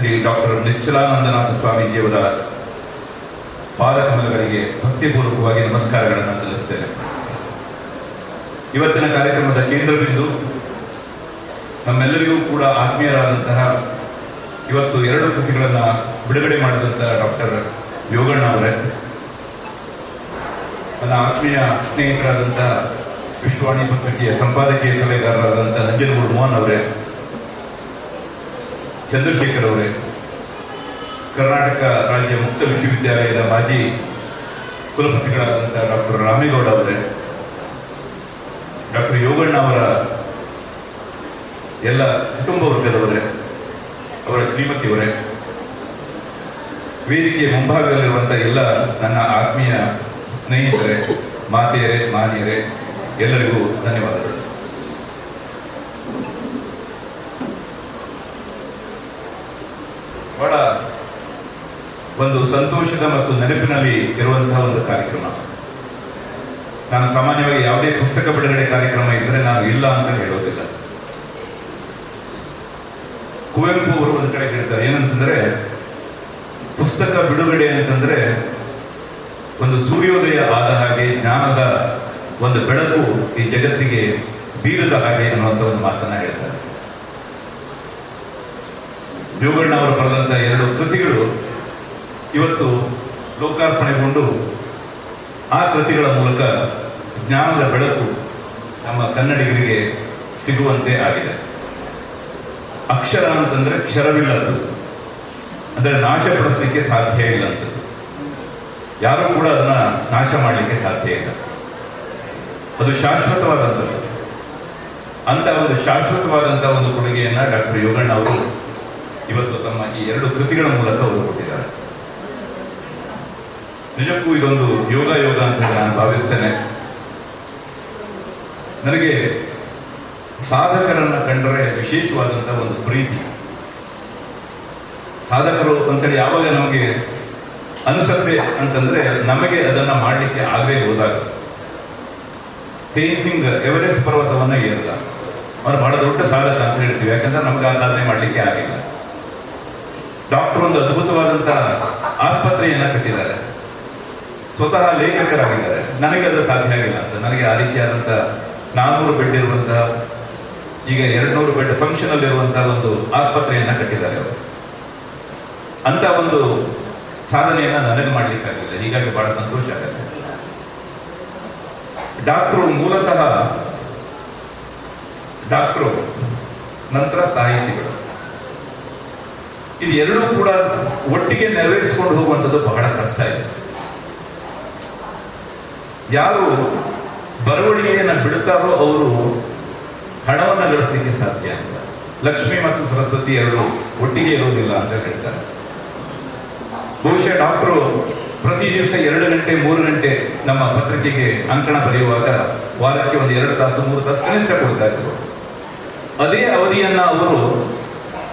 Shri doctor Nishchalanandanatha ಸ್ವಾಮೀಜಿಯವರ ಪಾದಕಮಲಗಳಿಗೆ ಭಕ್ತಿಪೂರ್ವಕವಾಗಿ ನಮಸ್ಕಾರಗಳನ್ನು ಸಲ್ಲಿಸುತ್ತೇನೆ ಇವತ್ತಿನ ಕಾರ್ಯಕ್ರಮದ ಕೇಂದ್ರ ಬಿಂದು ನಮ್ಮೆಲ್ಲರಿಗೂ ಕೂಡ ಆತ್ಮೀಯರಾದಂತಹ ಇವತ್ತು ಎರಡು ಕೃತಿಗಳನ್ನು ಬಿಡುಗಡೆ ಮಾಡಿದಂತಹ ಡಾಕ್ಟರ್ ಯೋಗಣ್ಣ ಅವರೇ. ನನ್ನ ಆತ್ಮೀಯ ಸ್ನೇಹಿತರಾದಂತಹ ವಿಶ್ವವಾಣಿ ಪತ್ರಿಕೆಯ ಸಂಪಾದಕೀಯ ಸಲಹೆಗಾರರಾದಂಥ ನಂಜನಗೂಡು ಮೋಹನ್ ಅವರೇ. ಚಂದ್ರಶೇಖರ್ ಅವರೇ ಕರ್ನಾಟಕ ರಾಜ್ಯ ಮುಕ್ತ ವಿಶ್ವವಿದ್ಯಾಲಯದ ಮಾಜಿ ಕುಲಪತಿಗಳಾದಂಥ ಡಾಕ್ಟರ್ ರಾಮೇಗೌಡ ಅವರೇ, ಡಾಕ್ಟರ್ ಯೋಗಣ್ಣ ಅವರ ಎಲ್ಲ ಕುಟುಂಬ ವರ್ಗದವರೇ, ಅವರ ಶ್ರೀಮತಿಯವರೇ, ವೇದಿಕೆಯ ಮುಂಭಾಗದಲ್ಲಿರುವಂಥ ಎಲ್ಲ ನನ್ನ ಆತ್ಮೀಯ ಸ್ನೇಹಿತರೆ, ಮಾತೆಯರೇ, ಮಾನಿಯರೇ, ಎಲ್ಲರಿಗೂ ಧನ್ಯವಾದಗಳು ಬಹಳ ಒಂದು ಸಂತೋಷದ ಮತ್ತು ನೆನಪಿನಲ್ಲಿ ಇರುವಂತಹ ಒಂದು ಕಾರ್ಯಕ್ರಮ. ನಾನು ಸಾಮಾನ್ಯವಾಗಿ ಯಾವುದೇ ಪುಸ್ತಕ ಬಿಡುಗಡೆ ಕಾರ್ಯಕ್ರಮ ಇದ್ದರೆ ನಾನು ಇಲ್ಲ ಅಂತ ಹೇಳೋದಿಲ್ಲ. ಕುವೆಂಪು ಅವರು ಒಂದು ಕಡೆ ಹೇಳ್ತಾರೆ, ಏನಂತಂದ್ರೆ, ಪುಸ್ತಕ ಬಿಡುಗಡೆ ಅಂತಂದ್ರೆ ಒಂದು ಸೂರ್ಯೋದಯ ಆದ ಹಾಗೆ ಜ್ಞಾನದ ಒಂದು ಬೆಳಕು ಈ ಜಗತ್ತಿಗೆ ಬೀರದ ಹಾಗೆ ಅನ್ನುವಂಥ ಒಂದು ಮಾತನ್ನ ಹೇಳ್ತಾರೆ. ಜೋಗಣ್ಣ ಅವರು ಬರೆದಂತ ಎರಡು ಕೃತಿಗಳು ಇವತ್ತು ಲೋಕಾರ್ಪಣೆಗೊಂಡು ಆ ಕೃತಿಗಳ ಮೂಲಕ ಜ್ಞಾನದ ಬೆಳಕು ನಮ್ಮ ಕನ್ನಡಿಗರಿಗೆ ಸಿಗುವಂತೆ ಆಗಿದೆ. ಅಕ್ಷರ ಅಂತಂದ್ರೆ ಕ್ಷರವಿಲ್ಲದ್ದು. ಅಂದ್ರೆ ನಾಶಪಡಿಸಲಿಕ್ಕೆ ಸಾಧ್ಯ ಇಲ್ಲ ಅಂತ. ಯಾರು ಕೂಡ ಅದನ್ನ ನಾಶ ಮಾಡಲಿಕ್ಕೆ ಸಾಧ್ಯ ಇಲ್ಲ. ಅದು ಶಾಶ್ವತವಾದಂಥದ್ದು. ಅಂತ ಒಂದು ಶಾಶ್ವತವಾದಂಥ ಒಂದು ಕೊಡುಗೆಯನ್ನು ಡಾಕ್ಟರ್ ಯೋಗಣ್ಣ ಅವರು ಇವತ್ತು ತಮ್ಮ ಈ ಎರಡು ಕೃತಿಗಳ ಮೂಲಕ ಅವರು ಕೊಟ್ಟಿದ್ದಾರೆ. ನಿಜಕ್ಕೂ ಇದೊಂದು ಯೋಗ ಯೋಗ ಅಂತ ನಾನು ಭಾವಿಸ್ತೇನೆ. ನನಗೆ ಸಾಧಕರನ್ನು ಕಂಡರೆ ವಿಶೇಷವಾದಂಥ ಒಂದು ಪ್ರೀತಿ. ಸಾಧಕರು ಅಂತೇಳಿ ಯಾವಾಗ ನಮಗೆ ಅನಿಸತ್ತೆ ಅಂತಂದ್ರೆ ನಮಗೆ ಅದನ್ನು ಮಾಡಲಿಕ್ಕೆ ಆಗದೆ ಹೋದಾಗ. ಸಿಂಗ್ ಎವರೆಸ್ಟ್ ಪರ್ವತವನ್ನು ಏರಿದ. ಅವನು ಬಹಳ ದೊಡ್ಡ ಸಾಧಕ ಅಂತ ಹೇಳ್ತೀವಿ, ಯಾಕಂದ್ರೆ ನಮ್ಗೆ ಆ ಸಾಧನೆ ಮಾಡಲಿಕ್ಕೆ ಆಗಿಲ್ಲ. ಡಾಕ್ಟರ್ ಒಂದು ಅದ್ಭುತವಾದಂಥ ಆಸ್ಪತ್ರೆಯನ್ನು ಕಟ್ಟಿದ್ದಾರೆ. ಸ್ವತಃ ಲೇಖಕರಾಗಿದ್ದಾರೆ. ನನಗೆ ಅದು ಸಾಧ್ಯ ಆಗಿಲ್ಲ ಅಂತ. ನನಗೆ ಆ ರೀತಿಯಾದಂಥ ನಾನೂರು ಬೆಡ್ ಇರುವಂತಹ ಈಗ ಎರಡ್ನೂರು ಬೆಡ್ ಫಂಕ್ಷನ್ ಅಲ್ಲಿ ಇರುವಂತಹ ಒಂದು ಆಸ್ಪತ್ರೆಯನ್ನ ಕಟ್ಟಿದ್ದಾರೆ ಅವರು. ಅಂತ ಒಂದು ಸಾಧನೆಯನ್ನ ನನಗೆ ಮಾಡ್ಲಿಕ್ಕಾಗಲಿಲ್ಲ. ಹೀಗಾಗಿ ಬಹಳ ಸಂತೋಷ ಆಗುತ್ತೆ. ಡಾಕ್ಟ್ರು ಮೂಲತಃ ಡಾಕ್ಟ್ರು ನಂತರ ಸಾಹಿತಿಗಳು. ಇದು ಎರಡೂ ಕೂಡ ಒಟ್ಟಿಗೆ ನೆರವೇರಿಸಿಕೊಂಡು ಹೋಗುವಂಥದ್ದು ಬಹಳ ಕಷ್ಟ ಇದೆ. ಯಾರು ಬರವಣಿಗೆಯನ್ನು ಬಿಡುತ್ತಾರೋ ಅವರು ಹಣವನ್ನು ಗಳಿಸಲಿಕ್ಕೆ ಸಾಧ್ಯ ಅಂತ. ಲಕ್ಷ್ಮಿ ಮತ್ತು ಸರಸ್ವತಿ ಎರಡು ಒಟ್ಟಿಗೆ ಇರೋದಿಲ್ಲ ಅಂತ ಹೇಳ್ತಾರೆ. ಬಹುಶಃ ಡಾಕ್ಟರು ಪ್ರತಿ ದಿವಸ ಎರಡು ಗಂಟೆ, ಮೂರು ಗಂಟೆ ನಮ್ಮ ಪತ್ರಿಕೆಗೆ ಅಂಕಣ ಬರೆಯುವಾಗ ವಾರಕ್ಕೆ ಒಂದು ಎರಡು ತಾಸು, ಮೂರು ತಾಸು ಕನಿಷ್ಠ ಕೊಡ್ತಾ ಇದ್ರು. ಅದೇ ಅವಧಿಯನ್ನು ಅವರು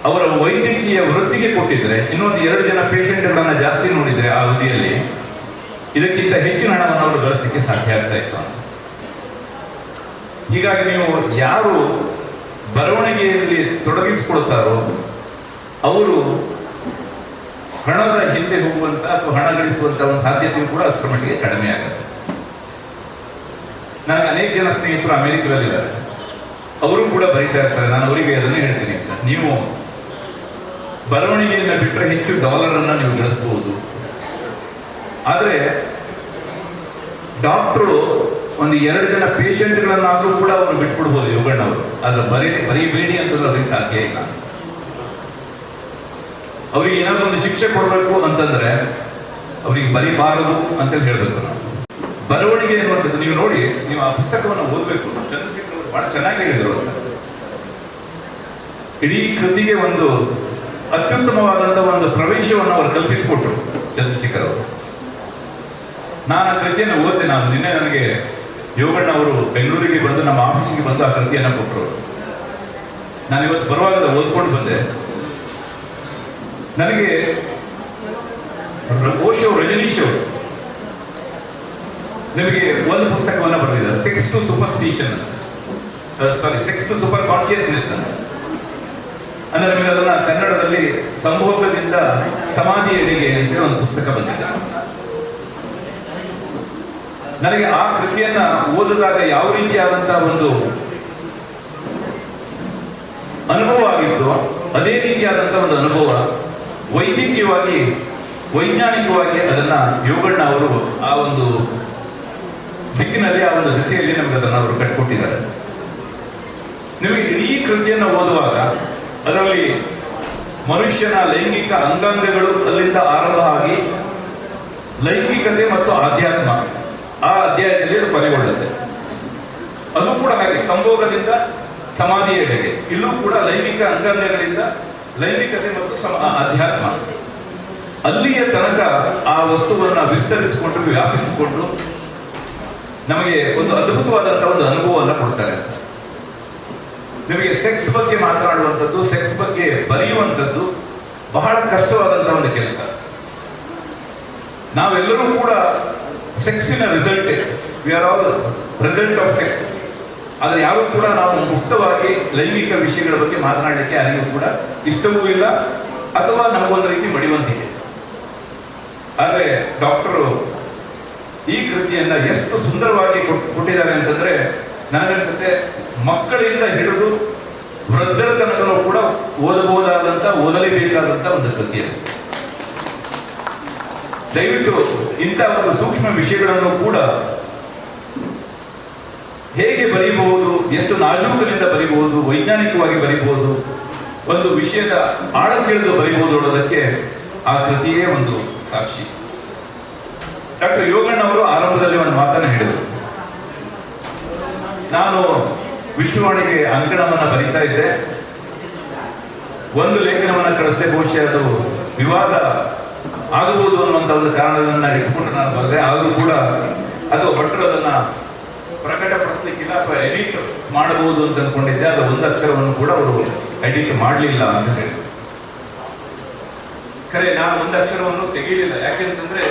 ಅವರ ವೈದ್ಯಕೀಯ ವೃತ್ತಿಗೆ ಕೊಟ್ಟಿದ್ರೆ, ಇನ್ನೊಂದು ಎರಡು ಜನ ಪೇಷಂಟ್ಗಳನ್ನ ಜಾಸ್ತಿ ನೋಡಿದ್ರೆ ಆ ಅವಧಿಯಲ್ಲಿ ಇದಕ್ಕಿಂತ ಹೆಚ್ಚಿನ ಹಣವನ್ನು ಅವರು ಗಳಿಸಲಿಕ್ಕೆ ಸಾಧ್ಯ ಆಗ್ತಾ ಇತ್ತು ಹೀಗಾಗಿ ನೀವು ಯಾರು ಬರವಣಿಗೆಯಲ್ಲಿ ತೊಡಗಿಸಿಕೊಳ್ತಾರೋ ಅವರು ಹಣದ ಹಿಂದೆ ಹೋಗುವಂತ ಅಥವಾ ಹಣ ಗಳಿಸುವಂತ ಒಂದು ಸಾಧ್ಯತೆಯು ಕೂಡ ಅಷ್ಟರ ಮಟ್ಟಿಗೆ ಕಡಿಮೆ ಆಗುತ್ತೆ. ನನಗೆ ಅನೇಕ ಜನ ಸ್ನೇಹಿತರು ಅಮೆರಿಕದಲ್ಲಿದ್ದಾರೆ. ಅವರು ಕೂಡ ಬರೀತಾ ಇರ್ತಾರೆ. ನಾನು ಅವರಿಗೆ ಅದನ್ನೇ ಹೇಳ್ತೀನಿ. ನೀವು ಬರವಣಿಗೆಯನ್ನು ಬಿಟ್ಟರೆ ಹೆಚ್ಚು ಡಾಲರ್ ಅನ್ನ ನೀವು ಗಳಿಸಬಹುದು ಆದ್ರೆ ಡಾಕ್ಟ್ರು ಒಂದು ಎರಡು ಜನ ಪೇಷಂಟ್ಗಳನ್ನಾದರೂ ಕೂಡ ಅವರು ಬಿಟ್ಬಿಡ್ಬೋದು ಯೋಗಣ್ಣವರು. ಅವರು ಆದ್ರೆ ಬರೀ ಬರೀಬೇಡಿ ಅಂತಂದ್ರೆ ಅವ್ರಿಗೆ ಸಾಧ್ಯ ಇಲ್ಲ. ಅವ್ರಿಗೆ ಏನಾದ್ರು ಒಂದು ಶಿಕ್ಷೆ ಕೊಡಬೇಕು ಅಂತಂದ್ರೆ ಅವ್ರಿಗೆ ಬರೀಬಾರದು ಅಂತ ಹೇಳ್ಬೇಕು ನಾವು. ಬರವಣಿಗೆ ಅನ್ನುವಂಥದ್ದು ನೀವು ನೋಡಿ, ನೀವು ಆ ಪುಸ್ತಕವನ್ನು ಓದಬೇಕು. ಚಂದ್ರಶೇಖರ್ ಅವರು ಬಹಳ ಚೆನ್ನಾಗಿ ಹೇಳಿದರು. ಇಡೀ ಕೃತಿಗೆ ಒಂದು ಅತ್ಯುತ್ತಮವಾದಂತಹ ಒಂದು ಪ್ರವೇಶವನ್ನು ಅವರು ಕಲ್ಪಿಸಿಕೊಟ್ರು ಚಂದ್ರಶೇಖರ್ ಅವರು. ನಾನು ಆ ಕೃತಿಯನ್ನು ಓದಿದೆ ನಾನು ನಿನ್ನೆ ನನಗೆ ಯೋಗಣ್ಣ ಅವರು ಬೆಂಗಳೂರಿಗೆ ಬಂದು ನಮ್ಮ ಆಫೀಸಿಗೆ ಬಂದು ಆ ಕೃತಿಯನ್ನು ಕೊಟ್ಟರು. ನಾನು ಇವತ್ತು ಬರುವಾಗ ಓದ್ಕೊಂಡು ಬಂದೆ. ನನಗೆ ಓಶೋ ರಜನೀಶ್ ನಿಮಗೆ ಒಂದು ಪುಸ್ತಕವನ್ನು ಬರೆದಿದ್ದಾರೆ. Six to superstition sorry six to super consciousness ಅಂದರೆ ನಿಮಗೆ ಅದನ್ನ ಕನ್ನಡದಲ್ಲಿ ಸಂಭೋಗದಿಂದ ಸಮಾಧಿ ಎಡೆಗೆ ಅಂತೇಳಿ ಒಂದು ಪುಸ್ತಕ ಬಂದಿದೆ. ನನಗೆ ಆ ಕೃತಿಯನ್ನ ಓದಿದಾಗ ಯಾವ ರೀತಿಯಾದಂತಹ ಒಂದು ಅನುಭವ ಆಗಿತ್ತು, ಅದೇ ರೀತಿಯಾದಂತಹ ಒಂದು ಅನುಭವ ವೈದ್ಯಕೀಯವಾಗಿ, ವೈಜ್ಞಾನಿಕವಾಗಿ ಅದನ್ನ ಯೋಗಣ್ಣ ಅವರು ಆ ಒಂದು ದಿಕ್ಕಿನಲ್ಲಿ, ಆ ಒಂದು ದಿಸೆಯಲ್ಲಿ ನಮಗೆ ಅದನ್ನು ಅವರು ಕಟ್ಕೊಟ್ಟಿದ್ದಾರೆ. ನಿಮಗೆ ಇಡೀ ಕೃತಿಯನ್ನು ಓದುವಾಗ ಅದರಲ್ಲಿ ಮನುಷ್ಯನ ಲೈಂಗಿಕ ಅಂಗಾಂಗಗಳು ಅಲ್ಲಿಂದ ಆರಂಭ ಆಗಿ ಲೈಂಗಿಕತೆ ಮತ್ತು ಆಧ್ಯಾತ್ಮ ಆ ಅಧ್ಯಾಯದಲ್ಲಿ ಅದು ಕೊನೆಗೊಳ್ಳುತ್ತೆ ಅದು ಕೂಡ ಹಾಗೆ ಸಂಭೋಗದಿಂದ ಸಮಾಧಿಯೆಡೆಗೆ ಇಲ್ಲೂ ಕೂಡ ಲೈಂಗಿಕ ಅಂಗಾಂಗಗಳಿಂದ ಲೈಂಗಿಕತೆ ಮತ್ತು ಸಮ ಅಧ್ಯಾತ್ಮ. ಅಲ್ಲಿಯ ತನಕ ಆ ವಸ್ತುವನ್ನು ವಿಸ್ತರಿಸಿಕೊಂಡು, ವ್ಯಾಪಿಸಿಕೊಂಡು ನಮಗೆ ಒಂದು ಅದ್ಭುತವಾದಂತಹ ಒಂದು ಅನುಭವವನ್ನು ಕೊಡ್ತಾರೆ. ನಿಮಗೆ ಸೆಕ್ಸ್ ಬಗ್ಗೆ ಮಾತನಾಡುವಂಥದ್ದು, ಸೆಕ್ಸ್ ಬಗ್ಗೆ ಬರೆಯುವಂಥದ್ದು ಬಹಳ ಕಷ್ಟವಾದಂತಹ ಒಂದು ಕೆಲಸ. ನಾವೆಲ್ಲರೂ ಕೂಡ ಸೆಕ್ಸಿನ result we are all result of sex ಆದರೆ ಯಾರು ಕೂಡ ನಾವು ಮುಕ್ತವಾಗಿ ಲೈಂಗಿಕ ವಿಷಯಗಳ ಬಗ್ಗೆ ಮಾತನಾಡಲಿಕ್ಕೆ ಯಾರಿಗೂ ಕೂಡ ಇಷ್ಟವೂ ಇಲ್ಲ. ಅಥವಾ ನಮಗೊಂದು ರೀತಿ ಮಡಿವಂತಿಕೆ ಆದರೆ ಡಾಕ್ಟರು ಈ ಕೃತಿಯನ್ನ ಎಷ್ಟು ಸುಂದರವಾಗಿ ಕೊಟ್- ಕೊಟ್ಟಿದ್ದಾರೆ ಅಂತಂದ್ರೆ ನನಗನ್ಸುತ್ತೆ ಮಕ್ಕಳಿಂದ ಹಿಡಿದು ವೃದ್ಧರ ತನಕನೂ ಕೂಡ ಓದಬಹುದಾದಂತ, ಓದಲೇಬೇಕಾದಂತ ಒಂದು ಅದು. ದಯವಿಟ್ಟು ಇಂಥ ಒಂದು ಸೂಕ್ಷ್ಮ ವಿಷಯಗಳನ್ನು ಕೂಡ ಹೇಗೆ ಬರೀಬಹುದು, ಎಷ್ಟು ನಾಜೂಕದಿಂದ ಬರೀಬಹುದು, ವೈಜ್ಞಾನಿಕವಾಗಿ ಬರೀಬಹುದು, ಒಂದು ವಿಷಯದ ಆಳ ತಿಳಿದು ಬರೀಬಹುದು ಅನ್ನೋದಕ್ಕೆ ಆ ಕೃತಿಯೇ ಒಂದು ಸಾಕ್ಷಿ. ಡಾಕ್ಟರ್ ಯೋಗಣ್ಣ ಅವರು ಆರಂಭದಲ್ಲಿ ಒಂದು ಮಾತನ್ನು ಹೇಳಿದರು. ನಾನು ವಿಶ್ವವಾಣಿಗೆ ಅಂಕಣವನ್ನು ಬರೀತಾ ಇದ್ದೆ. ಒಂದು ಲೇಖನವನ್ನು ಕಳಿಸಿದೆ ಬಹುಶಃ ಅದು ವಿವಾದ ಆಗಬಹುದು ಅನ್ನುವಂತ ಒಂದು ಕಾರಣವನ್ನು ಇಟ್ಕೊಂಡು ನಾನು ಬರೆದೆ ಆದರೂ ಕೂಡ ಅದು ಭಟ್ರು ಅದನ್ನ ಪ್ರಕಟಪಡಿಸ್ಲಿಕ್ಕಿಲ್ಲ ಅಥವಾ ಎಡಿಟ್ ಮಾಡಬಹುದು ಅಂತ ಅನ್ಕೊಂಡಿದ್ದೆ. ಅದು ಒಂದು ಅಕ್ಷರವನ್ನು ಕೂಡ ಅವರು ಎಡಿಟ್ ಮಾಡಲಿಲ್ಲ ಅಂತ ಹೇಳಿ. ಖರೆ, ನಾನು ಒಂದು ಅಕ್ಷರವನ್ನು ತೆಗೆಯಲಿಲ್ಲ ಯಾಕೆಂತಂದ್ರೆ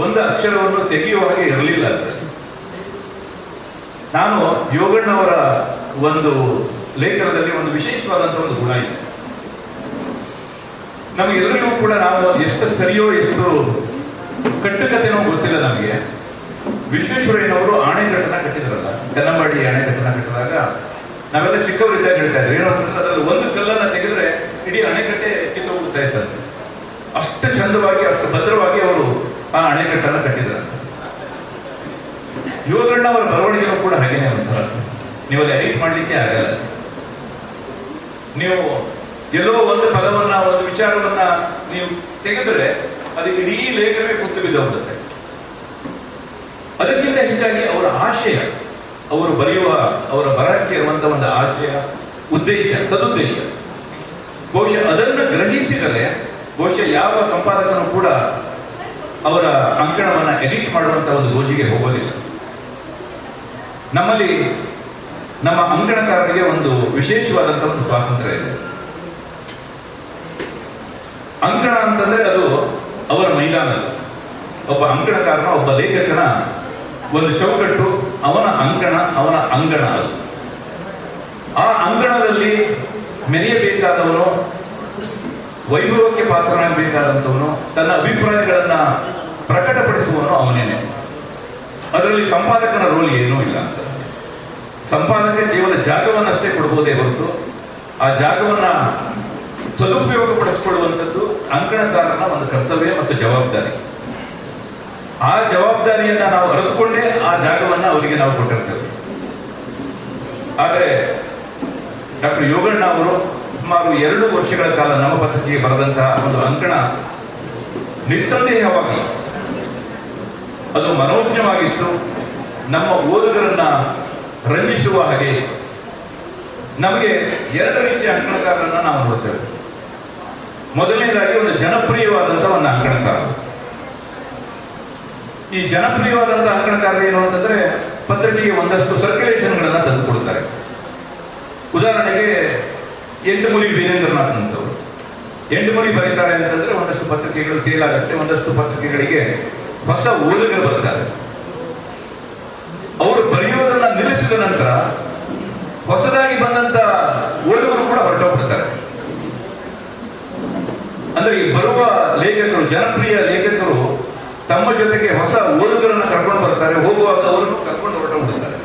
ಒಂದು ಅಕ್ಷರವನ್ನು ತೆಗೆಯುವ ಹಾಗೆ ಇರಲಿಲ್ಲ ನಾನು ಯೋಗಣ್ಣವರ ಒಂದು ಲೇಖನದಲ್ಲಿ ಒಂದು ವಿಶೇಷವಾದಂತಹ ಒಂದು ಗುಣ ಇದೆ. ನಮಗೆಲ್ಲರಿಗೂ ಕೂಡ ನಾವು ಎಷ್ಟು ಸರಿಯೋ ಎಷ್ಟು ಕಟ್ಟುಕತೆನೋ ಗೊತ್ತಿಲ್ಲ ನಮಗೆ. ವಿಶ್ವೇಶ್ವರಯ್ಯನವರು ಆಣೆಕಟ್ಟನ್ನ ಕಟ್ಟಿದ್ರಲ್ಲ ಕನ್ನಂಬಾಡಿ ಆಣೆಕಟ್ಟನ್ನ ಕಟ್ಟಿದಾಗ ನಾವೆಲ್ಲ ಚಿಕ್ಕವರಿದ್ದಾಗ ಹೇಳ್ತಾ ಇದ್ರು ಏನು ಅದ್ರಲ್ಲಿ ಒಂದು ಕಲ್ಲನ್ನ ತೆಗೆದ್ರೆ ಇಡೀ ಅಣೆಕಟ್ಟೆ ಕಿತ್ತು ಹೋಗ್ತಾ ಇತ್ತಂತೆ. ಅಷ್ಟು ಚಂದವಾಗಿ, ಅಷ್ಟು ಭದ್ರವಾಗಿ ಅವರು ಆ ಅಣೆಕಟ್ಟನ್ನ ಕಟ್ಟಿದ್ರು. ಯೋಗಣ್ಣ ಅವರ ಬರವಣಿಗೆನೂ ಕೂಡ ಹಾಗೇನೆ ಒಂಥರ. ನೀವು ಅದು ಎಡಿಟ್ ಮಾಡ್ಲಿಕ್ಕೆ ಆಗಲ್ಲ. ನೀವು ಎಲ್ಲೋ ಒಂದು ಪದವನ್ನ, ಒಂದು ವಿಚಾರವನ್ನ ನೀವು ತೆಗೆದರೆ ಅದಕ್ಕೆ ಇಡೀ ಲೇಖನವೇ ಬಿದ್ದು ಹೋಗುತ್ತೆ ಅದಕ್ಕಿಂತ ಹೆಚ್ಚಾಗಿ ಅವರ ಆಶಯ, ಅವರು ಬರೆಯುವ, ಅವರ ಬರಹಕ್ಕೆ ಇರುವಂತಹ ಒಂದು ಆಶಯ, ಉದ್ದೇಶ, ಸದುದ್ದೇಶ. ಬಹುಶಃ ಅದನ್ನು ಗ್ರಹಿಸಿದರೆ, ಬಹುಶಃ ಯಾವ ಸಂಪಾದಕನು ಕೂಡ ಅವರ ಅಂಕಣವನ್ನ ಎಡಿಟ್ ಮಾಡುವಂತ ಒಂದು ಗೋಜಿಗೆ ಹೋಗೋದಿಲ್ಲ. ನಮ್ಮಲ್ಲಿ ನಮ್ಮ ಅಂಕಣಕಾರರಿಗೆ ಒಂದು ವಿಶೇಷವಾದಂತಹ ಒಂದು ಸ್ವಾತಂತ್ರ್ಯ ಇದೆ. ಅಂಕಣ ಅಂತಂದ್ರೆ ಅದು ಅವರ ಮೈದಾನ. ಒಬ್ಬ ಅಂಕಣಕಾರನ, ಒಬ್ಬ ಲೇಖಕನ ಒಂದು ಚೌಕಟ್ಟು ಅವನ ಅಂಕಣ, ಅವನ ಅಂಗಣ ಅದು. ಆ ಅಂಗಣದಲ್ಲಿ ಮೆರೆಯಬೇಕಾದವನು, ವೈಭವಕ್ಕೆ ಪಾತ್ರನಾಗಬೇಕಾದಂಥವನು, ತನ್ನ ಅಭಿಪ್ರಾಯಗಳನ್ನ ಪ್ರಕಟಪಡಿಸುವವನು ಅವನೇನೆ. ಅದರಲ್ಲಿ ಸಂಪಾದಕನ ರೋಲ್ ಏನೂ ಇಲ್ಲ ಅಂತ. ಸಂಪಾದಕ ಕೇವಲ ಜಾಗವನ್ನಷ್ಟೇ ಕೊಡಬಹುದೇ ಹೊರತು ಆ ಜಾಗವನ್ನ ಸದುಪಯೋಗಪಡಿಸಿಕೊಳ್ಳುವಂಥದ್ದು ಅಂಕಣಕಾರನ ಒಂದು ಕರ್ತವ್ಯ ಮತ್ತು ಜವಾಬ್ದಾರಿ. ಆ ಜವಾಬ್ದಾರಿಯನ್ನ ನಾವು ಅರಿತುಕೊಂಡೇ ಆ ಜಾಗವನ್ನು ಅವರಿಗೆ ನಾವು ಕೊಟ್ಟಿರ್ತೇವೆ. ಆದರೆ ಡಾಕ್ಟರ್ ಯೋಗಣ್ಣ ಅವರು ಸುಮಾರು ಎರಡು ವರ್ಷಗಳ ಕಾಲ ನಮ್ಮ ಪತ್ರಿಕೆಗೆ ಬರೆದಂತಹ ಒಂದು ಅಂಕಣ ನಿಸ್ಸಂದೇಹವಾಗಿ ಅದು ಮನೋಜ್ಞವಾಗಿತ್ತು. ನಮ್ಮ ಓದುಗರನ್ನ ರಂಜಿಸುವ ಹಾಗೆ ನಮಗೆ ಎರಡು ರೀತಿಯ ಅಂಕಣಕಾರರನ್ನ ನಾವು ನೋಡ್ತೇವೆ. ಮೊದಲನೇದಾಗಿ ಒಂದು ಜನಪ್ರಿಯವಾದಂತಹ ಒಂದು ಅಂಕಣಕಾರ. ಈ ಜನಪ್ರಿಯವಾದಂತಹ ಅಂಕಣಕಾರ ಏನು ಅಂತಂದ್ರೆ ಪತ್ರಿಕೆಗೆ ಒಂದಷ್ಟು ಸರ್ಕ್ಯುಲೇಷನ್ಗಳನ್ನ ತಂದು ಕೊಡ್ತಾರೆ ಉದಾಹರಣೆಗೆ ಎಂಟುಮುರಿ ವೀರೇಂದ್ರನಾಥ್ ಅಂತವರು. ಎಂಟುಮುರಿ ಬರೀತಾರೆ ಅಂತಂದ್ರೆ ಒಂದಷ್ಟು ಪತ್ರಿಕೆಗಳು ಸೇಲ್ ಆಗುತ್ತೆ, ಒಂದಷ್ಟು ಪತ್ರಿಕೆಗಳಿಗೆ ಹೊಸ ಓದುಗರು ಬರ್ತಾರೆ. ಅವರು ಬರೆಯೋದನ್ನ ನಿಲ್ಲಿಸಿದ ನಂತರ ಹೊಸದಾಗಿ ಬಂದಂತ ಅಂದರೆ ಬರುವ ಲೇಖಕರು, ಜನಪ್ರಿಯ ಲೇಖಕರು ತಮ್ಮ ಜೊತೆಗೆ ಹೊಸ ಓದುಗರನ್ನು ಕರ್ಕೊಂಡು ಬರ್ತಾರೆ. ಹೋಗುವಾಗ ಅವರನ್ನು ಕರ್ಕೊಂಡು ಹೊರಟು ಹೋಗುತ್ತಾರೆ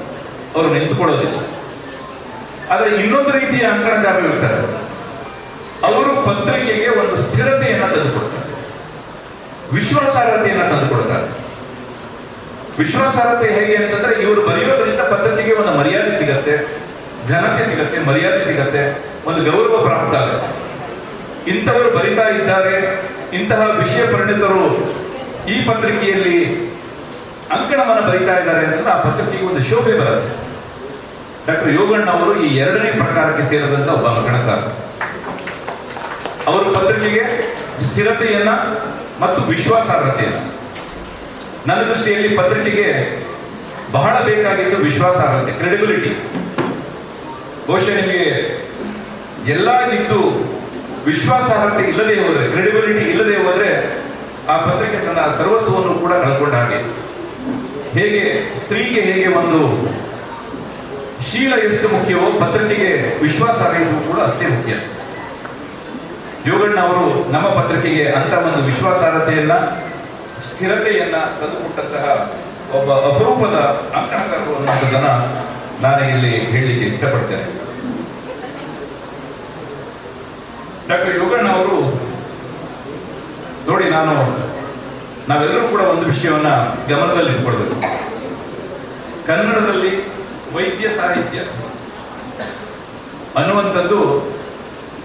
ಅವರು ನಿಂತುಕೊಳ್ಳೋದಿಲ್ಲ ಆದರೆ ಇನ್ನೊಂದು ರೀತಿಯ ಅಂಕಣ ಇರ್ತಾರೆ. ಅವರು ಪತ್ರಿಕೆಗೆ ಒಂದು ಸ್ಥಿರತೆಯನ್ನು ತಂದುಕೊಡ್ತಾರೆ. ವಿಶ್ವಾಸಾರ್ಹತೆಯನ್ನು ತಂದುಕೊಡ್ತಾರೆ. ವಿಶ್ವಾಸಾರ್ಹತೆ ಹೇಗೆ ಅಂತಂದ್ರೆ ಇವರು ಬರೆಯೋದ್ರಿಂದ ಪತ್ರಿಕೆಗೆ ಒಂದು ಮರ್ಯಾದೆ ಸಿಗತ್ತೆ ಜನಕ್ಕೆ ಸಿಗತ್ತೆ, ಮರ್ಯಾದೆ ಸಿಗತ್ತೆ, ಒಂದು ಗೌರವ ಪ್ರಾಪ್ತ ಆಗುತ್ತೆ. ಇಂಥವರು ಬರಿತಾ ಇದ್ದಾರೆ, ಇಂತಹ ವಿಷಯ ಪರಿಣಿತರು ಈ ಪತ್ರಿಕೆಯಲ್ಲಿ ಅಂಕಣವನ್ನು ಬರಿತಾ ಇದ್ದಾರೆ ಅಂತ ಆ ಪತ್ರಿಕೆಗೆ ಒಂದು ಶೋಭೆ ಬರುತ್ತೆ. ಡಾಕ್ಟರ್ ಯೋಗಣ್ಣ ಅವರು ಈ ಎರಡನೇ ಪ್ರಕಾರಕ್ಕೆ ಸೇರಿದಂತ ಒಬ್ಬ ಅಂಕಣಕಾರ. ಅವರು ಪತ್ರಿಕೆಗೆ ಸ್ಥಿರತೆಯನ್ನ ಮತ್ತು ವಿಶ್ವಾಸಾರ್ಹತೆಯನ್ನು. ನನ್ನ ದೃಷ್ಟಿಯಲ್ಲಿ ಪತ್ರಿಕೆಗೆ ಬಹಳ ಬೇಕಾಗಿದ್ದು ವಿಶ್ವಾಸಾರ್ಹತೆ ಕ್ರೆಡಿಬಿಲಿಟಿ ಬಹುಶಃ ನಿಮಗೆ ಎಲ್ಲ ಇದ್ದು ವಿಶ್ವಾಸಾರ್ಹತೆ ಇಲ್ಲದೆ ಹೋದರೆ ಕ್ರೆಡಿಬಿಲಿಟಿ ಇಲ್ಲದೆ ಹೋದರೆ ಆ ಪತ್ರಿಕೆ ತನ್ನ ಸರ್ವಸ್ವವನ್ನು ಕೂಡ ಕಳ್ಕೊಂಡ ಹಾಗೆ. ಹೇಗೆ, ಸ್ತ್ರೀಗೆ ಹೇಗೆ ಒಂದು ಶೀಲ ಎಷ್ಟು ಮುಖ್ಯವೋ, ಪತ್ರಿಕೆಗೆ ವಿಶ್ವಾಸಾರ್ಹತೆ ಕೂಡ ಅಷ್ಟೇ ಮುಖ್ಯ. ಯೋಗಣ್ಣ ಅವರು ನಮ್ಮ ಪತ್ರಿಕೆಗೆ ಅಂತ ಒಂದು ವಿಶ್ವಾಸಾರ್ಹತೆಯನ್ನ, ಸ್ಥಿರತೆಯನ್ನ ತಂದುಕೊಟ್ಟಂತಹ ಒಬ್ಬ ಅಪರೂಪದ ಅಂಕಣಕಾರರು ಅನ್ನುವಂಥದ್ದನ್ನ ನಾನು ಇಲ್ಲಿ ಹೇಳಲಿಕ್ಕೆ ಇಷ್ಟಪಡ್ತೇನೆ. ಡಾಕ್ಟರ್ ಯೋಗಣ್ಣ ಅವರು, ನೋಡಿ ನಾನು ನಾವೆಲ್ಲರೂ ಕೂಡ ಒಂದು ವಿಷಯವನ್ನ ಗಮನದಲ್ಲಿ ಇಟ್ಕೊಳ್ಬೇಕು. ಕನ್ನಡದಲ್ಲಿ ವೈದ್ಯ ಸಾಹಿತ್ಯ ಅನ್ನುವಂಥದ್ದು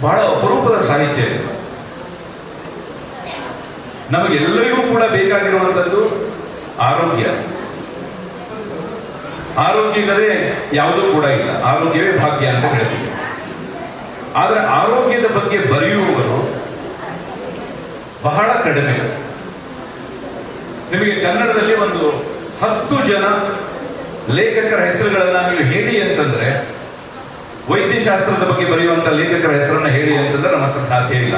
ಬಹಳ ಅಪರೂಪದ ಸಾಹಿತ್ಯ ಇದೆ. ನಮಗೆಲ್ಲರಿಗೂ ಕೂಡ ಬೇಕಾಗಿರುವಂಥದ್ದು ಆರೋಗ್ಯ. ಆರೋಗ್ಯ ಆರೋಗ್ಯಗಳೇ ಯಾವುದೂ ಕೂಡ ಇಲ್ಲ. ಆರೋಗ್ಯವೇ ಭಾಗ್ಯ ಅಂತ ಹೇಳ್ತೀವಿ. ಆದರೆ ಆರೋಗ್ಯದ ಬಗ್ಗೆ ಬರೆಯುವವರು ಬಹಳ ಕಡಿಮೆ. ನಿಮಗೆ ಕನ್ನಡದಲ್ಲಿ ಒಂದು ಹತ್ತು ಜನ ಲೇಖಕರ ಹೆಸರುಗಳನ್ನ ನೀವು ಹೇಳಿ ಅಂತಂದ್ರೆ, ವೈದ್ಯಶಾಸ್ತ್ರದ ಬಗ್ಗೆ ಬರೆಯುವಂತ ಲೇಖಕರ ಹೆಸರನ್ನು ಹೇಳಿ ಅಂತಂದ್ರೆ ನಮ್ಮ ಹತ್ರ ಸಾಧ್ಯ ಇಲ್ಲ.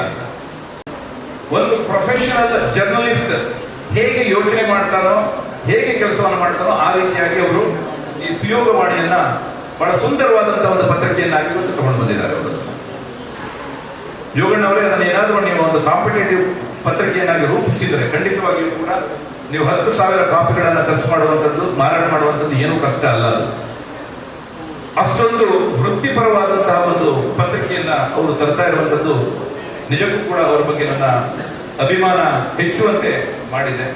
ಒಂದು ಪ್ರೊಫೆಷನಲ್ ಜರ್ನಲಿಸ್ಟ್ ಹೇಗೆ ಯೋಚನೆ ಮಾಡ್ತಾರೋ ಹೇಗೆ ಕೆಲಸವನ್ನು ಮಾಡ್ತಾರೋ ಆ ರೀತಿಯಾಗಿ ಅವರು ಈ ಸುಯೋಗವಾಣಿಯನ್ನ ಬಹಳ ಸುಂದರವಾದಂತಹ ಒಂದು ಪತ್ರಿಕೆಯನ್ನಾಗಿ ಇವತ್ತು ತಗೊಂಡು ಬಂದಿದ್ದಾರೆ ಅವರು. ಯೋಗಣ್ಣವರೇ, ಅದನ್ನು ಏನಾದರೂ ನೀವು ಒಂದು ಕಾಂಪಿಟೇಟಿವ್ ಪತ್ರಿಕೆಯನ್ನಾಗಿ ರೂಪಿಸಿದರೆ ಖಂಡಿತವಾಗಿಯೂ ಕೂಡ ನೀವು ಹತ್ತು ಸಾವಿರ ಕಾಪಿಗಳನ್ನು ಖರ್ಚು ಮಾಡುವಂಥದ್ದು, ಮಾರಾಟ ಮಾಡುವಂಥದ್ದು ಏನೂ ಕಷ್ಟ ಅಲ್ಲ ಅದು. ಅಷ್ಟೊಂದು ವೃತ್ತಿಪರವಾದಂತಹ ಒಂದು ಪತ್ರಿಕೆಯನ್ನು ಅವರು ತರ್ತಾ ಇರುವಂಥದ್ದು ನಿಜಕ್ಕೂ ಕೂಡ ಅವರ ಬಗ್ಗೆ ನನ್ನ ಅಭಿಮಾನ ಹೆಚ್ಚುವಂತೆ ಮಾಡಿದೆ.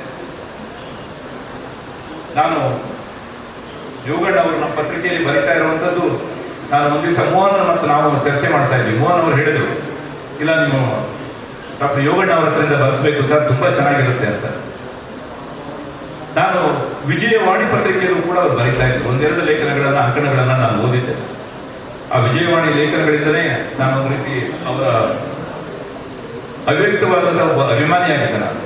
ನಾನು ಯೋಗಣ್ಣ ಅವರು ನಮ್ಮ ಪತ್ರಿಕೆಯಲ್ಲಿ ಬರೀತಾ ಇರುವಂಥದ್ದು, ನಾನು ಒಂದು ದಿವಸ ಮೋಹನ್ ಮತ್ತು ನಾವು ಚರ್ಚೆ ಮಾಡ್ತಾ ಇದ್ವಿ. ಮೋಹನ್ ಅವರು ಹೇಳಿದರು ಇಲ್ಲ, ನೀವು ಡಾಕ್ಟರ್ ಯೋಗಣ್ಣ ಅವರ ಹತ್ರದಿಂದ ಬರೆಸಬೇಕು ಸರ್, ತುಂಬಾ ಚೆನ್ನಾಗಿರುತ್ತೆ ಅಂತ. ನಾನು ವಿಜಯವಾಣಿ ಪತ್ರಿಕೆಯಲ್ಲೂ ಕೂಡ ಅವ್ರು ಬರೀತಾ ಇದ್ರು. ಒಂದೆರಡು ಲೇಖನಗಳನ್ನು, ಅಂಕಣಗಳನ್ನು ನಾನು ಓದಿದ್ದೆ. ಆ ವಿಜಯವಾಣಿ ಲೇಖನಗಳಿಂದಲೇ ನಾನು ಒಂದು ರೀತಿ ಅವರ ಅವ್ಯಕ್ತವಾದಂತಹ ಒಬ್ಬ ಅಭಿಮಾನಿಯಾಗಿದ್ದೆ ನಾನು.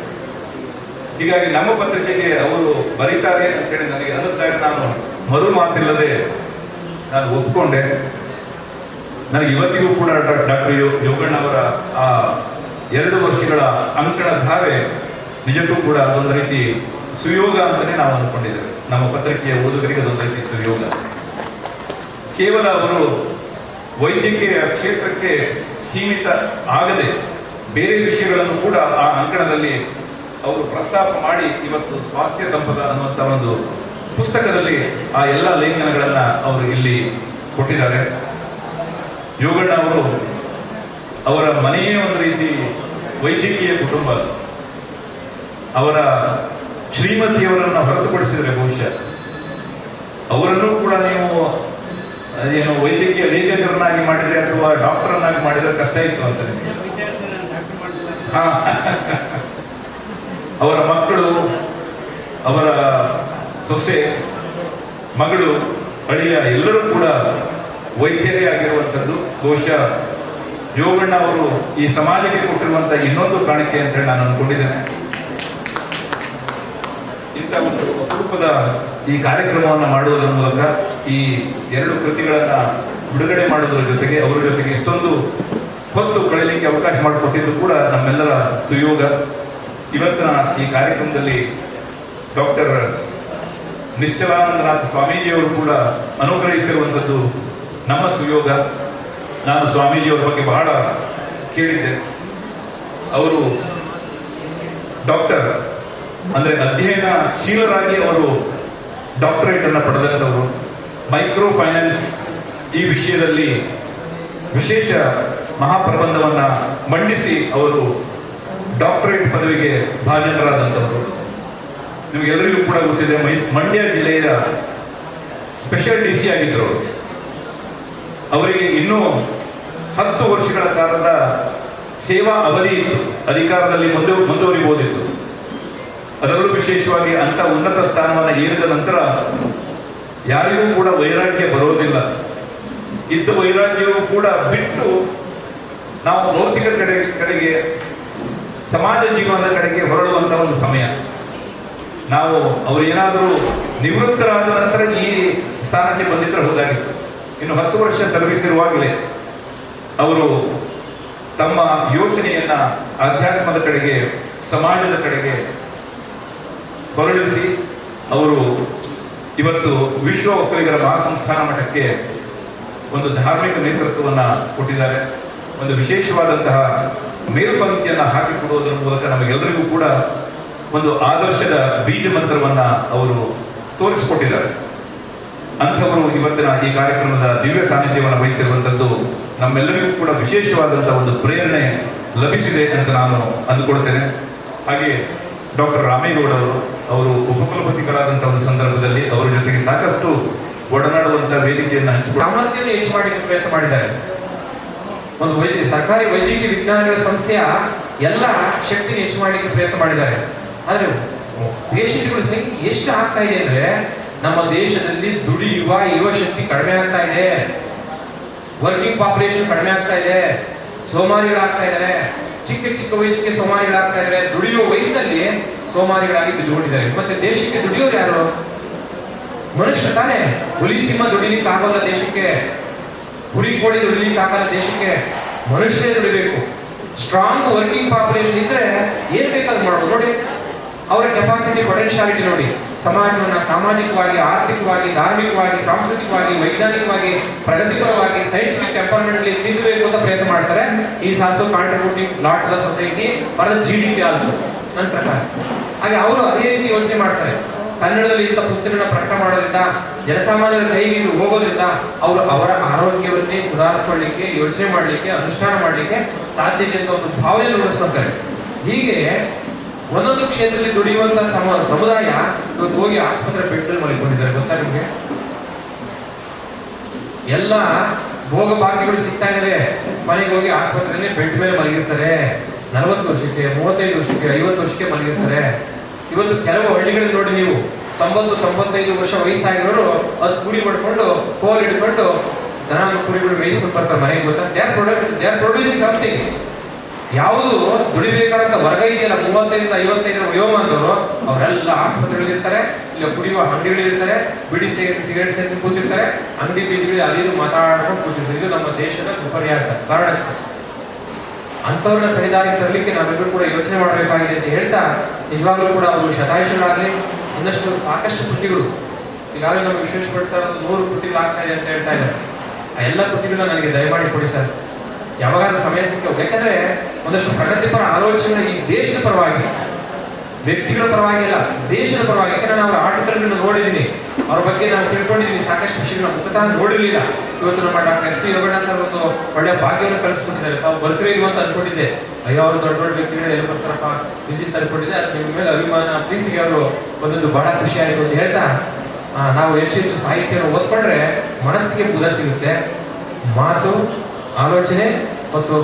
ಹೀಗಾಗಿ ನಮ್ಮ ಪತ್ರಿಕೆಗೆ ಅವರು ಬರೀತಾರೆ ಅಂತೇಳಿ ನನಗೆ ಅನಿಸಿದಾಗ ನಾನು ಮರು ಮಾತಿಲ್ಲದೆ ನಾನು ಒಪ್ಕೊಂಡೆ. ನನಗೆ ಇವತ್ತಿಗೂ ಕೂಡ ಡಾಕ್ಟರ್ ಯೋಗಣ್ಣವರ ಆ ಎರಡು ವರ್ಷಗಳ ಅಂಕಣ ಧಾರೆ ನಿಜಕ್ಕೂ ಕೂಡ ಒಂದು ರೀತಿ ಸುಯೋಗ ಅಂತಲೇ ನಾವು ಅಂದ್ಕೊಂಡಿದ್ದೇವೆ. ನಮ್ಮ ಪತ್ರಿಕೆಯ ಓದುಗರಿಗೆ ಅದೊಂದು ರೀತಿ ಸುಯೋಗ. ಕೇವಲ ಅವರು ವೈದ್ಯಕೀಯ ಕ್ಷೇತ್ರಕ್ಕೆ ಸೀಮಿತ ಆಗದೆ ಬೇರೆ ವಿಷಯಗಳನ್ನು ಕೂಡ ಆ ಅಂಕಣದಲ್ಲಿ ಅವರು ಪ್ರಸ್ತಾಪ ಮಾಡಿ ಇವತ್ತು ಸ್ವಾಸ್ಥ್ಯ ಸಂಪದ ಅನ್ನುವಂಥ ಒಂದು ಪುಸ್ತಕದಲ್ಲಿ ಆ ಎಲ್ಲ ಲೇಖನಗಳನ್ನು ಅವರು ಇಲ್ಲಿ ಕೊಟ್ಟಿದ್ದಾರೆ. ಯೋಗಣ್ಣ ಅವರು ಅವರ ಮನೆಯೇ ಒಂದು ರೀತಿ ವೈದ್ಯಕೀಯ ಕುಟುಂಬ ಅವರ ಶ್ರೀಮತಿಯವರನ್ನು ಹೊರತುಪಡಿಸಿದರೆ ಬಹುಶಃ. ಅವರನ್ನು ಕೂಡ ನೀವು ಏನು ವೈದ್ಯಕೀಯ ಲೇಖಕರನ್ನಾಗಿ ಮಾಡಿದರೆ ಅಥವಾ ಡಾಕ್ಟರನ್ನಾಗಿ ಮಾಡಿದರೆ ಕಷ್ಟ ಇತ್ತು ಅಂತ ಹಾ. ಅವರ ಮಕ್ಕಳು ಅವರ ಸೊಸೆ ಮಗಳು ಅಳಿಯ ಎಲ್ಲರೂ ಕೂಡ ವೈದ್ಯರೇ ಆಗಿರುವಂಥದ್ದು. ಬಹುಶಃ ಜೋಗಣ್ಣ ಅವರು ಈ ಸಮಾಜಕ್ಕೆ ಕೊಟ್ಟಿರುವಂಥ ಇನ್ನೊಂದು ಕಾಣಿಕೆ ಅಂತ ಹೇಳಿ ನಾನು ಅನ್ಕೊಂಡಿದ್ದೇನೆ. ಇಂಥ ಒಂದು ಅಪರೂಪದ ಈ ಕಾರ್ಯಕ್ರಮವನ್ನು ಮಾಡುವುದರ ಮೂಲಕ ಈ ಎರಡು ಕೃತಿಗಳನ್ನ ಬಿಡುಗಡೆ ಮಾಡುವುದರ ಜೊತೆಗೆ ಅವರ ಜೊತೆಗೆ ಇಷ್ಟೊಂದು ಹೊತ್ತು ಕಳೆಯಲಿಕ್ಕೆ ಅವಕಾಶ ಮಾಡಿಕೊಟ್ಟಿದ್ದು ಕೂಡ ನಮ್ಮೆಲ್ಲರ ಸುಯೋಗ. ಇವತ್ತಿನ ಈ ಕಾರ್ಯಕ್ರಮದಲ್ಲಿ ಡಾಕ್ಟರ್ ನಿಶ್ಚಲಾನಂದನಾಥ ಸ್ವಾಮೀಜಿಯವರು ಕೂಡ ಅನುಗ್ರಹಿಸಿರುವಂಥದ್ದು ನಮ್ಮ ಸುಯೋಗ. ನಾನು ಸ್ವಾಮೀಜಿಯವರ ಬಗ್ಗೆ ಬಹಳ ಕೇಳಿದ್ದೆ. ಅವರು ಡಾಕ್ಟರ್ ಅಂದರೆ ಅಧ್ಯಯನ ಶೀಲರಾಗಿ ಅವರು ಡಾಕ್ಟರೇಟನ್ನು ಪಡೆದಂಥವರು ಮೈಕ್ರೋ ಫೈನಾನ್ಸ್ ಈ ವಿಷಯದಲ್ಲಿ ವಿಶೇಷ ಮಹಾಪ್ರಬಂಧವನ್ನು ಮಂಡಿಸಿ ಅವರು ಡಾಕ್ಟರೇಟ್ ಪದವಿಗೆ ಭಾಜನರಾದಂಥವರು. ನಿಮಗೆಲ್ಲರಿಗೂ ಕೂಡ ಗೊತ್ತಿದೆ ಮೈ ಮಂಡ್ಯ ಜಿಲ್ಲೆಯ ಸ್ಪೆಷಲ್ ಡಿ ಸಿ ಆಗಿದ್ದರು. ಅವರಿಗೆ ಇನ್ನೂ ವರ್ಷಗಳ ಕಾಲದ ಸೇವಾ ಅವಧಿ ಅಧಿಕಾರದಲ್ಲಿ ಮುಂದೆ ಮುಂದುವರಿಬಹುದಿತ್ತು ಅದರಲ್ಲೂ ವಿಶೇಷವಾಗಿ ಅಂತ ಉನ್ನತ ಸ್ಥಾನವನ್ನು ಏರಿದ ನಂತರ ಯಾರಿಗೂ ಕೂಡ ವೈರಾಗ್ಯ ಬರೋದಿಲ್ಲ. ಇದ್ದ ವೈರಾಗ್ಯವೂ ಕೂಡ ಬಿಟ್ಟು ನಾವು ಭೌತಿಕ ಕಡೆ, ಕಡೆಗೆ, ಸಮಾಜ ಜೀವನದ ಕಡೆಗೆ ಹೊರಡುವಂತ ಒಂದು ಸಮಯ. ನಾವು ಅವರು ಏನಾದರೂ ನಿವೃತ್ತರಾದ ನಂತರ ಈ ಸ್ಥಾನಕ್ಕೆ ಬಂದಿದ್ದರೆ ಹೋದಾಗಿತ್ತು ಇನ್ನು ಹತ್ತು ವರ್ಷ ಸರ್ವಿಸ್ ಇರುವಾಗಲೇ ಅವರು ತಮ್ಮ ಯೋಚನೆಯನ್ನ ಆಧ್ಯಾತ್ಮದ ಕಡೆಗೆ, ಸಮಾಜದ ಕಡೆಗೆ ಹೊರಳಿಸಿ ಅವರು ಇವತ್ತು ವಿಶ್ವ ಒಕ್ಕಲಿಗರ ಮಹಾಸಂಸ್ಥಾನ ಮಠಕ್ಕೆ ಒಂದು ಧಾರ್ಮಿಕ ನೇತೃತ್ವವನ್ನು ಕೊಟ್ಟಿದ್ದಾರೆ. ಒಂದು ವಿಶೇಷವಾದಂತಹ ಮೇಲ್ಪಂಕ್ತಿಯನ್ನು ಹಾಕಿಕೊಡುವುದರ ಮೂಲಕ ನಮಗೆಲ್ಲರಿಗೂ ಕೂಡ ಒಂದು ಆದರ್ಶದ ಬೀಜ ಮಂತ್ರವನ್ನು ಅವರು ತೋರಿಸಿಕೊಟ್ಟಿದ್ದಾರೆ. ಅಂಥವರು ಇವತ್ತಿನ ಈ ಕಾರ್ಯಕ್ರಮದ ದಿವ್ಯ ಸಾನ್ನಿಧ್ಯವನ್ನು ವಹಿಸಿರುವಂಥದ್ದು ನಮ್ಮೆಲ್ಲರಿಗೂ ಕೂಡ ವಿಶೇಷವಾದಂಥ ಒಂದು ಪ್ರೇರಣೆ ಲಭಿಸಿದೆ ಅಂತ ನಾನು ಅಂದುಕೊಳ್ತೇನೆ. ಹಾಗೆ ಡಾಕ್ಟರ್ ರಾಮೇಗೌಡ ಅವರು ಅವರು ಉಪಕುಲಪತಿಗಳಾದಂತಹ ಒಂದು ಸಂದರ್ಭದಲ್ಲಿ ಅವರ ಜೊತೆಗೆ ಸಾಕಷ್ಟು ಒಡನಾಡುವಂತಹ ವೇದಿಕೆಯನ್ನು ಹಂಚಿಕೊಂಡು ಹೆಚ್ಚು ಮಾಡಲಿಕ್ಕೆ ಪ್ರಯತ್ನ ಮಾಡಿದ್ದಾರೆ. ಒಂದು ವೈದ್ಯ ಸರ್ಕಾರಿ ವೈದ್ಯಕೀಯ ವಿಜ್ಞಾನಗಳ ಸಂಸ್ಥೆಯ ಎಲ್ಲ ಶಕ್ತಿನ ಹೆಚ್ಚು ಮಾಡಲಿಕ್ಕೆ ಪ್ರಯತ್ನ ಮಾಡಿದ್ದಾರೆ. ಆದರೆ ಪೇಷಂಟ್ಗಳ ಸಂಖ್ಯೆ ಎಷ್ಟು ಆಗ್ತಾ ಇದೆ ಅಂದ್ರೆ ನಮ್ಮ ದೇಶದಲ್ಲಿ ದುಡಿಯುವ ಯುವ ಶಕ್ತಿ ಕಡಿಮೆ ಆಗ್ತಾ ಇದೆ. ವರ್ಕಿಂಗ್ ಪಾಪ್ಯುಲೇಷನ್ ಕಡಿಮೆ ಆಗ್ತಾ ಇದೆ. ಸೋಮಾರಿಗಳಾಗ್ತಾ ಇದ್ದಾರೆ. ಚಿಕ್ಕ ಚಿಕ್ಕ ವಯಸ್ಸಿಗೆ ಸೋಮಾರಿಗಳಾಗ್ತಾ ಇದ್ದಾರೆ. ದುಡಿಯುವ ವಯಸ್ಸಲ್ಲಿ ಸೋಮಾರಿಗಳಾಗಿ ಬಿದ್ದುಕೊಂಡಿದ್ದಾರೆ ಮತ್ತೆ ದೇಶಕ್ಕೆ ದುಡಿಯೋರು ಯಾರು? ಮನುಷ್ಯ ತಾನೇ. ಹುಲಿ, ಸಿಂಹ ದುಡಿಲಿಕ್ಕೆ ದೇಶಕ್ಕೆ. ಹುರಿ ಕೋಳಿ ದುಡಿಲಿಕ್ಕೆ ಆಗಲ್ಲ ದೇಶಕ್ಕೆ. ಮನುಷ್ಯ ದುಡಿಬೇಕು. ಸ್ಟ್ರಾಂಗ್ ವರ್ಕಿಂಗ್ ಪಾಪ್ಯುಲೇಷನ್ ಇದ್ರೆ ಏನ್ ಬೇಕಾದ್ರೂ ಮಾಡ್ಬೋದು. ನೋಡಿ ಅವರ ಕೆಪಾಸಿಟಿ ಪೊಟೆನ್ಶಿಯಾಲಿಟಿ ನೋಡಿ. ಸಮಾಜವನ್ನು ಸಾಮಾಜಿಕವಾಗಿ, ಆರ್ಥಿಕವಾಗಿ, ಧಾರ್ಮಿಕವಾಗಿ, ಸಾಂಸ್ಕೃತಿಕವಾಗಿ, ವೈಜ್ಞಾನಿಕವಾಗಿ, ಪ್ರಗತಿಪರವಾಗಿ ಸೈಂಟಿಫಿಕ್ ಟೆಂಪರ್ಮೆಂಟ್ ತಿದ್ದಬೇಕು ಅಂತ ಪ್ರಯತ್ನ ಮಾಡ್ತಾರೆ. ಈ sauce contributing lot the society for the G D P also ನನ್ನ ಪ್ರಕಾರ. ಹಾಗೆ ಅವರು ಅದೇ ರೀತಿ ಯೋಚನೆ ಮಾಡ್ತಾರೆ. ಕನ್ನಡದಲ್ಲಿ ಇಂಥ ಪುಸ್ತಕಗಳನ್ನ ಪ್ರಕಟ ಮಾಡೋದ್ರಿಂದ, ಜನಸಾಮಾನ್ಯರ ಕೈಗೆ ಇದು ಹೋಗೋದ್ರಿಂದ ಅವರು ಅವರ ಆರೋಗ್ಯವನ್ನೇ ಸುಧಾರಿಸ್ಕೊಳ್ಳಿಕ್ಕೆ, ಯೋಚನೆ ಮಾಡಲಿಕ್ಕೆ, ಅನುಷ್ಠಾನ ಮಾಡಲಿಕ್ಕೆ ಸಾಧ್ಯತೆ ಅಂತ ಒಂದು ಭಾವನೆ ರೂಢಿಸ್ಕೊಳ್ತಾರೆ ಹೀಗೆ ಒಂದೊಂದು ಕ್ಷೇತ್ರದಲ್ಲಿ ದುಡಿಯುವಂತ ಸಮ, ಸಮುದಾಯ ಇವತ್ತು ಹೋಗಿ ಆಸ್ಪತ್ರೆ ಬೆಡ್ನಲ್ಲಿ ಮಲ್ಕೊಂಡಿದ್ದಾರೆ. ಗೊತ್ತಾ ನಿಮಗೆ? ಎಲ್ಲ ಭೋಗ ಭಾಗ್ಯಗಳು ಸಿಗ್ತಾ ಇದೆ ಮನೆಗೆ ಹೋಗಿ ಆಸ್ಪತ್ರೆಯಲ್ಲಿ ಬೆಡ್ ಮೇಲೆ ಮಲಗಿರ್ತಾರೆ. ನಲವತ್ತು ವರ್ಷಕ್ಕೆ, ಮೂವತ್ತೈದು ವರ್ಷಕ್ಕೆ, ಐವತ್ತು ವರ್ಷಕ್ಕೆ ಮಲಗಿರ್ತಾರೆ. ಇವತ್ತು ಕೆಲವು ಹಳ್ಳಿಗಳಲ್ಲಿ ನೋಡಿ ನೀವು, ತೊಂಬತ್ತು, ತೊಂಬತ್ತೈದು ವರ್ಷ ವಯಸ್ಸಾಗಿರೋರು ಅದು ಕೂಡಿ ಮಾಡ್ಕೊಂಡು, ಕೋಲ್ ಹಿಡ್ಕೊಂಡು, ದನ, ಕುರಿಗಳು ಮೇಯಿಸ್ಕೊಂಡು ಬರ್ತಾರೆ ಮನೆಗೆ. ಗೊತ್ತಾ? They are they are producing something ಯಾವುದು ದುಡಿಬೇಕಾದಂತ ವರ್ಗ ಇದೆಯಲ್ಲ, ಮೂವತ್ತೈದರಿಂದ ಐವತ್ತೈದರ ವಯೋಮಾನದವರು, ಅವರೆಲ್ಲ ಆಸ್ಪತ್ರೆಗಳಿರ್ತಾರೆ ಇಲ್ಲ ಕುಡಿಯುವ ಅಂಗಡಿಗಳಿರ್ತಾರೆ ಬಿಡಿ ಸೇರಿ ಸಿಗರೇಟ್ ಸೇರಿ ಕೂತಿರ್ತಾರೆ, ಅಂಗಡಿ ಬೀದಿಗಳು ಅದೇನು ಮಾತಾಡ್ಕೊಂಡು ಕೂತಿರ್ತಾರೆ. ಇದು ನಮ್ಮ ದೇಶದ ವಿಪರ್ಯಾಸ ಸರ್ ಅಂಥವ್ರನ್ನ ಸರಿದಾರಿಗೆ ತರಲಿಕ್ಕೆ ನಾವೆಲ್ಲರೂ ಕೂಡ ಯೋಚನೆ ಮಾಡಬೇಕಾಗಿದೆ ಅಂತ ಹೇಳ್ತಾ, ನಿಜವಾಗ್ಲೂ ಕೂಡ ಅವರು ಶತಾಯುಷಗಳಾಗಲಿ, ಇನ್ನಷ್ಟು ಸಾಕಷ್ಟು ಕೃತಿಗಳು. ಈಗಾಗಲೇ ನಾವು ವಿಶೇಷಪಡಿಸ ಸರ್ ನೂರು ಕೃತಿಗಳು ಆಗ್ತಾ ಇದೆ ಅಂತ ಹೇಳ್ತಾ ಇದ್ದಾರೆ. ಆ ಎಲ್ಲ ಕೃತಿಗಳನ್ನ ನನಗೆ ದಯಮಾಡಿ ಕೊಡಿ ಸರ್. ಯಾವಾಗ ಸಮಯ ಸಿಕ್ಕೋ ಯಾಕಂದ್ರೆ ಒಂದಷ್ಟು ಪ್ರಗತಿಪರ ಆಲೋಚನೆ ಈ ದೇಶದ ಪರವಾಗಿ, ವ್ಯಕ್ತಿಗಳ ಪರವಾಗಿ ಅಲ್ಲ, ದೇಶದ ಪರವಾಗಿ. ಯಾಕಂದ್ರೆ ಅವರ ಆರ್ಟಿಕಲ್ಗಳನ್ನ ನೋಡಿದ್ದೀನಿ ಅವ್ರ ಬಗ್ಗೆ ನಾನು ತಿಳ್ಕೊಂಡಿದ್ದೀನಿ ಸಾಕಷ್ಟು ವಿಷಯಗಳನ್ನ ಮುಖತಃ ನೋಡಿರಲಿಲ್ಲ. ಇವತ್ತು ನಮ್ಮ doctor S P Yoganna sir ಒಂದು ಒಳ್ಳೆ ಭಾಗ್ಯವನ್ನು ಕಲಿಸ್ಕೊಂಡಿದ್ದಾರೆ ತಾವು ಬರ್ತೀರಿ ಅಂತ ಅನ್ಕೊಂಡಿದ್ದೆ. ಅಯ್ಯೋ, ಅವರು ದೊಡ್ಡ ದೊಡ್ಡ ವ್ಯಕ್ತಿಗಳು ಎಲ್ಲಿ ಬರ್ತಾರಪ್ಪ ವಿಸಿಟ್ ಅನ್ಕೊಂಡಿದ್ದೆ. ಅದು ನಿಮ್ಮ ಮೇಲೆ ಅಭಿಮಾನ, ಪ್ರೀತಿಗೆ ಅವರು ಒಂದೊಂದು ಬಹಳ ಖುಷಿ ಆಯಿತು ಅಂತ ಹೇಳ್ತಾ ನಾವು ಹೆಚ್ಚು ಹೆಚ್ಚು ಸಾಹಿತ್ಯನ ಓದ್ಕೊಂಡ್ರೆ ಮನಸ್ಸಿಗೆ ಬುಧ ಸಿಗುತ್ತೆ. ಮಾತು, ಆಲೋಚನೆ ಮತ್ತು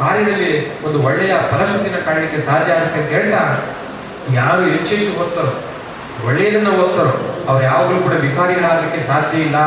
ಕಾರ್ಯದಲ್ಲಿ ಒಂದು ಒಳ್ಳೆಯ ಫಲಶುದ್ಧಿನ ಕಾಣಲಿಕ್ಕೆ ಸಾಧ್ಯ ಆಗುತ್ತೆ ಅಂತ ಹೇಳ್ತಾ ಯಾರು ಹೆಚ್ಚು ಹೆಚ್ಚು ಓದ್ತಾರೋ, ಒಳ್ಳೆಯದನ್ನು ಓದ್ತಾರೋ, ಅವ್ರು ಯಾವಾಗಲೂ ಕೂಡ ವಿಕಾರಿಗಳಾಗಲಿಕ್ಕೆ ಸಾಧ್ಯ ಇಲ್ಲ.